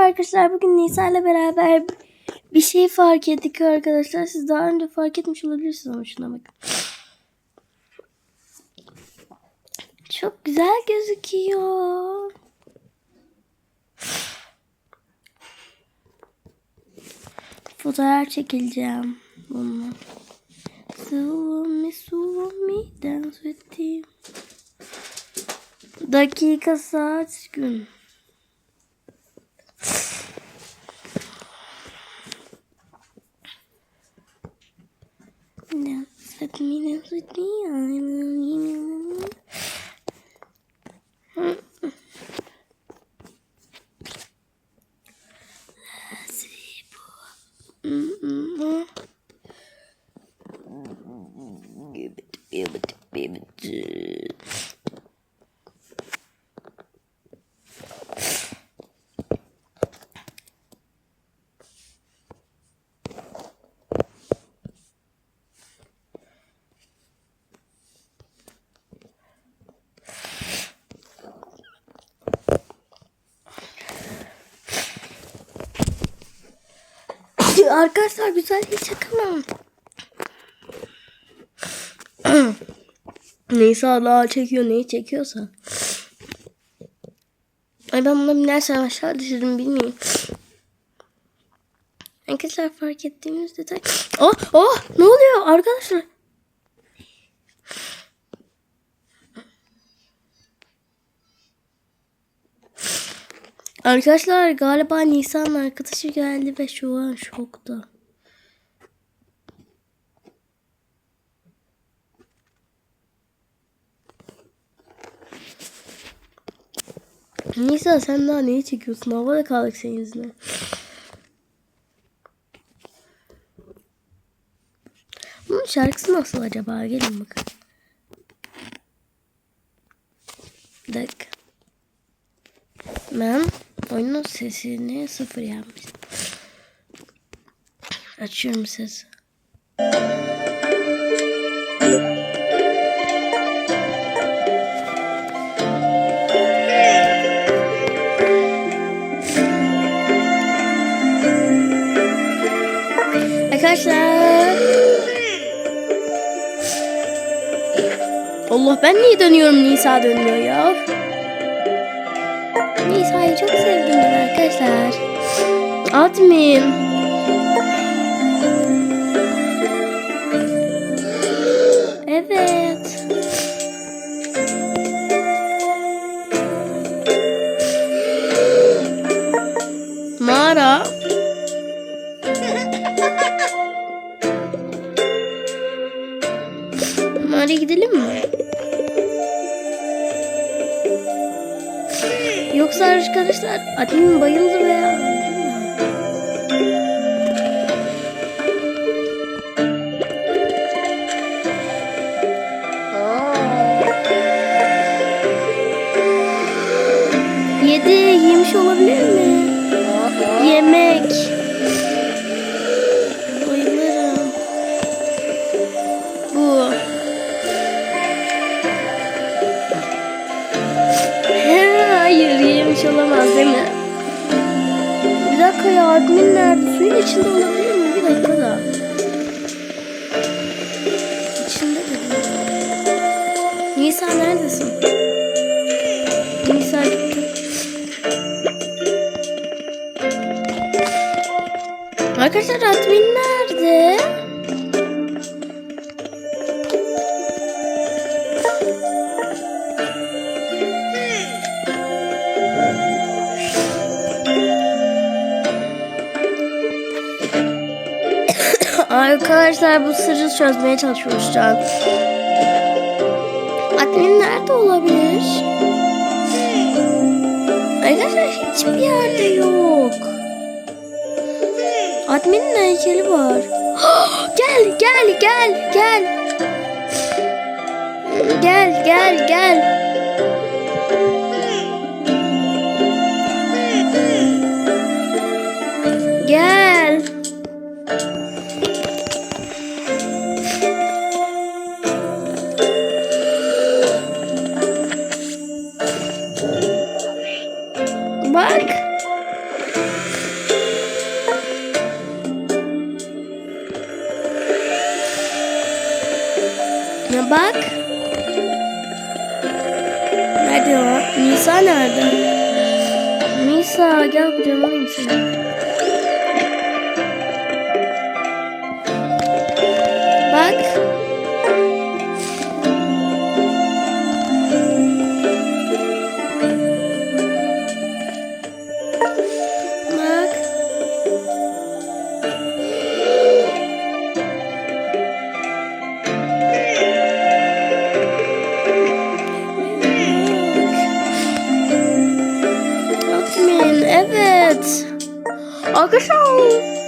Merhaba arkadaşlar. Bugün Nisa ile beraber bir şey fark ettik arkadaşlar. Siz daha önce fark etmiş olabilirsiniz ama şuna bakın. Çok güzel gözüküyor. Fotoğraf çekileceğim bununla. Suvami suvami dance with. Dakika saat gün. With me, dance with me. I'm Arkadaşlar güzel hiç çakamam. Neyse daha çekiyor neyi çekiyorsa. Ay ben buna binersem aşağı düşürüm bilmiyorum. Arkadaşlar fark ettiğimiz detay. Oh oh ne oluyor arkadaşlar? Arkadaşlar galiba Nisan arkadaşı geldi ve şu an şokta. Nisa sen daha neyi çekiyorsun? Havada kaldık senin yüzünden. Bunun şarkısı nasıl acaba? Gelin bakın. Bir dakika. Ben oyunun sesini sıfır yapmıştım. Açıyorum sesi. Arkadaşlar. Allah ben niye dönüyorum Nisa dönüyor ya. Nisa'yı çok sevdim arkadaşlar. Admin. Evet. Mağara. Mağaraya gidelim mi? Yoksa arkadaşlar admin bayıldı veya değil mi? Bir dakika ya admin nerede? Suyun içinde olabilir mi? Bir dakika da. İçinde de değil. Nisa neredesin? Nisa gitti. Arkadaşlar admin nerede? Arkadaşlar bu sırrı çözmeye çalışıyoruz şu an. Admin nerede olabilir? Arkadaşlar hiçbir yerde yok. Admin'in heykeli var. gel gel gel gel. Gel gel gel. Nisa nerede? Nisa gel buraya alayım Arkadaşlar. Biz.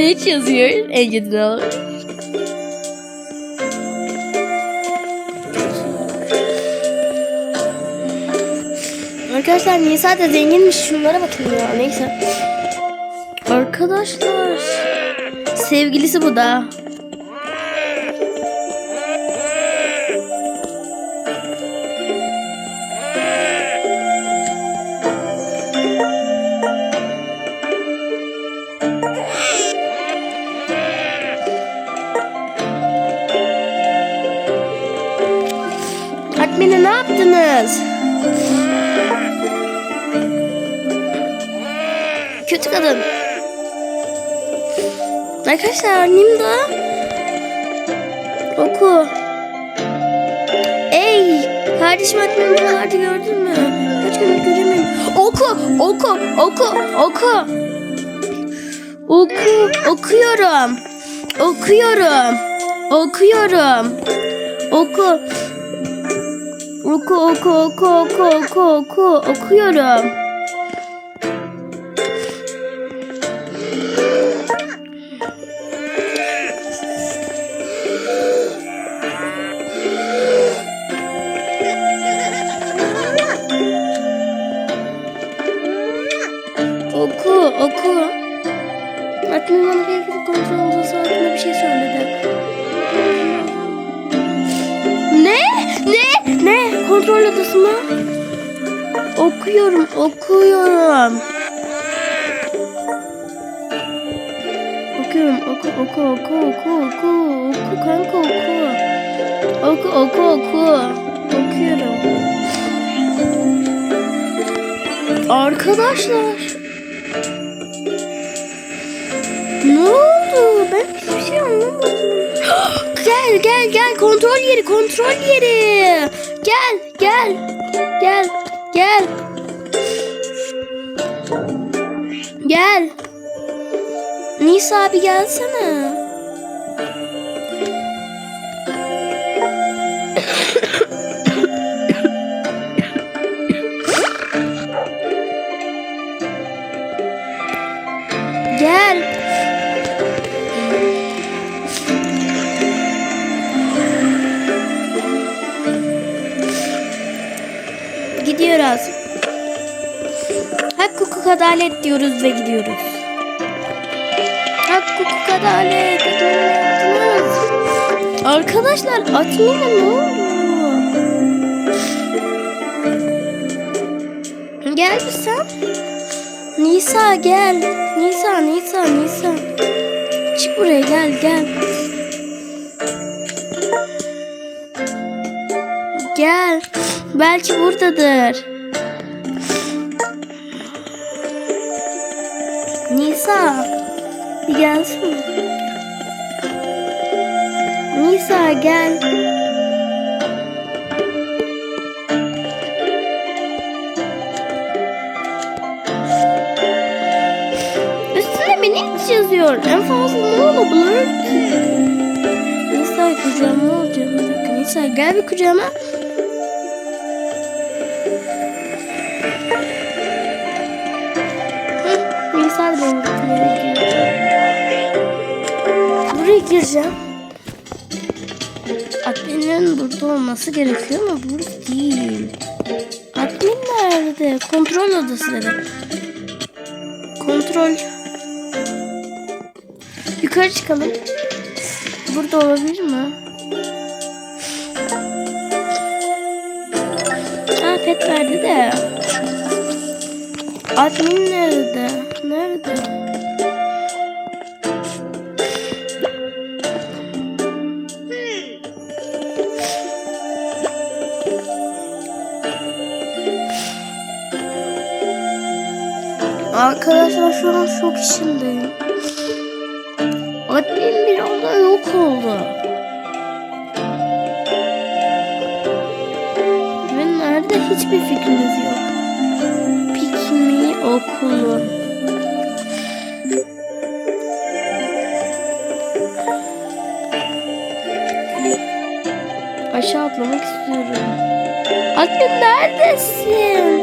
Hiç yazıyor. Engineer. Arkadaşlar Nisa da zenginmiş. Şunlara bakın ya. Neyse. Arkadaşlar. Sevgilisi bu da. Yaptınız? Kötü kadın. Arkadaşlar Nimda oku. Ey kardeşim admin buralarda gördün mü? Kaç gündür göremiyorum. Oku oku oku oku. Oku okuyorum. Okuyorum. Okuyorum. Oku. Oku oku oku oku oku oku okuyorum. Kontrol odası mı? Okuyorum, okuyorum. Okuyorum, oku, oku, oku, oku, oku, oku, kanka oku. Oku, oku, oku. Okuyorum. Arkadaşlar. Ne oldu? Gel gel gel kontrol yeri kontrol yeri. Gel gel gel gel. Gel. Nisa abi gelsene. Gidiyoruz. Hak hukuk adalet diyoruz ve gidiyoruz. Hak hukuk adalet. Yaptınız. Arkadaşlar Atmine ne oldu? Gel bir sen. Nisa gel. Nisa, Nisa, Nisa. Çık buraya gel. Gel. Belki buradadır. Nisa. Gelsin. Nisa gel. Üstüne Benix yazıyor. En fazla ne olabilir ki? Nisa kucağıma alacağım. Bir Nisa gel bir kucağıma. Gitmeye gidiyor. Buraya gireceğim. Admin'in burada olması gerekiyor ama burada değil. Admin nerede? Kontrol odası dedi. Kontrol. Yukarı çıkalım. Burada olabilir mi? Ha pet verdi de. Admin? Nerede? Arkadaşlar şu an şok içindeyim. Admin bir anda yok oldu. Ve nerede hiçbir fikriniz yok. Pikmi okulu. Aşağı atlamak istiyorum. Admin neredesin?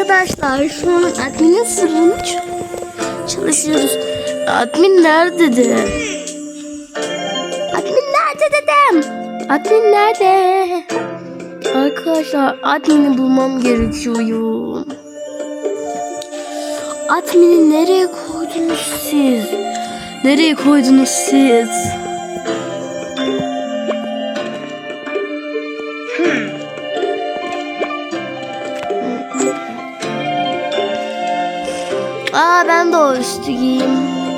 Arkadaşlar şu an adminin sırrını çalışıyoruz. Admin nerede de? Admin nerede dedim? Admin nerede? Arkadaşlar admini bulmam gerekiyor. Admini nereye koydunuz siz? Nereye koydunuz siz? Aa ben de o üstü giyeyim.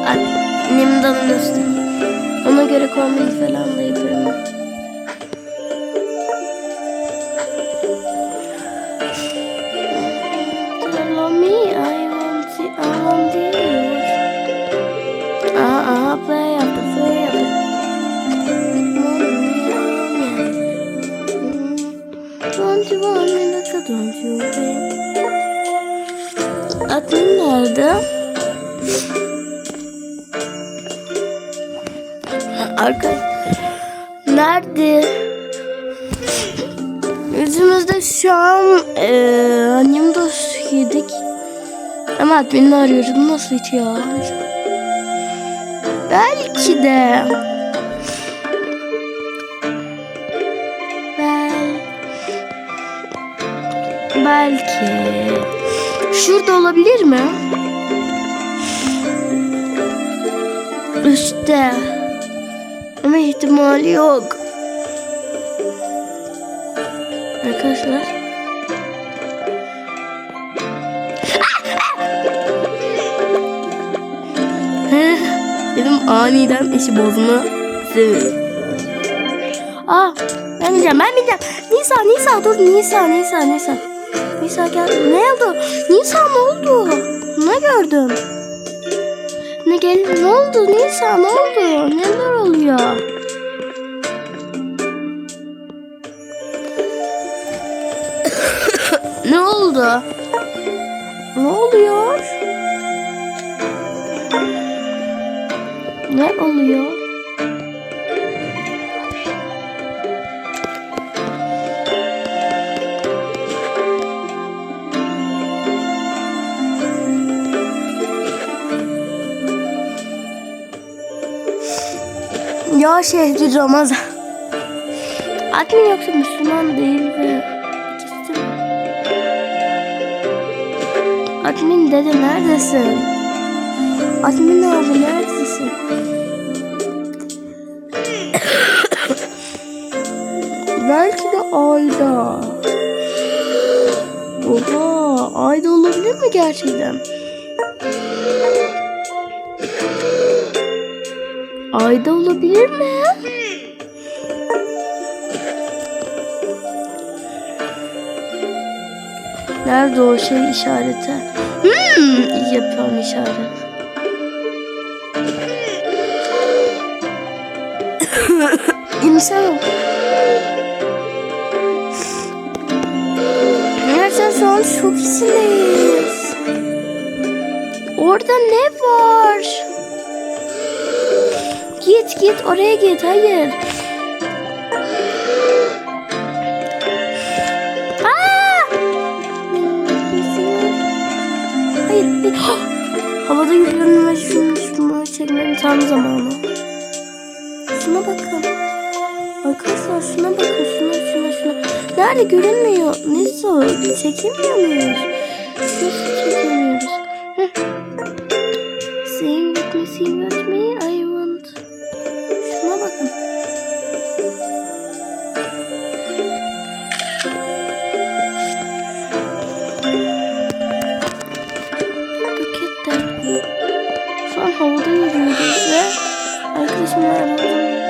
Annemin dalın üstü. Ona göre kombin falan da yaparım. Tell me want want play after play after. Don't you want me like a don't you, babe? Admin nerede? Arka nerede? Yüzümüzde şu an eee annem yedik. Ama adminini arıyorum. Nasıl ya? Belki de. Bel... Belki. Şurada olabilir mi? Üstte. Ama ihtimali yok. Arkadaşlar. Heh, Dedim aniden işi bozma. seviyorum. Aa, ben bineceğim, ben bineceğim. Nisa, Nisa dur, Nisa, Nisa, Nisa. Nisa gel. Ne oldu? Nisa ne oldu? Ne gördün? Ne gel? Ne oldu Nisa? Ne oldu? Neler oluyor? ne oldu? Ne oluyor? Ne oluyor? Ya şehri Ramazan. Admin yoksa Müslüman değil ve ikisi mi? Admin dede neredesin? Admin abi neredesin? Belki de ayda. Oha ayda olabilir mi gerçekten? Ayda olabilir mi? Nerede o şey işareti? Hmm, yapıyorum işaret. İnsan. an şok içindeyiz. Orada ne var? Git git oraya git hayır. Aa! Hayır. Havada yürüyorum ve şunu, şunu çekmenin tam zamanı. Şuna bakın. Arkadaşlar şuna bakın şuna şuna şuna. Nerede görünmüyor? Nasıl? Çekemiyor muyuz? Nasıl çekemiyoruz? Heh. Sing with Şu an havada yürüyoruz ve arkadaşım var.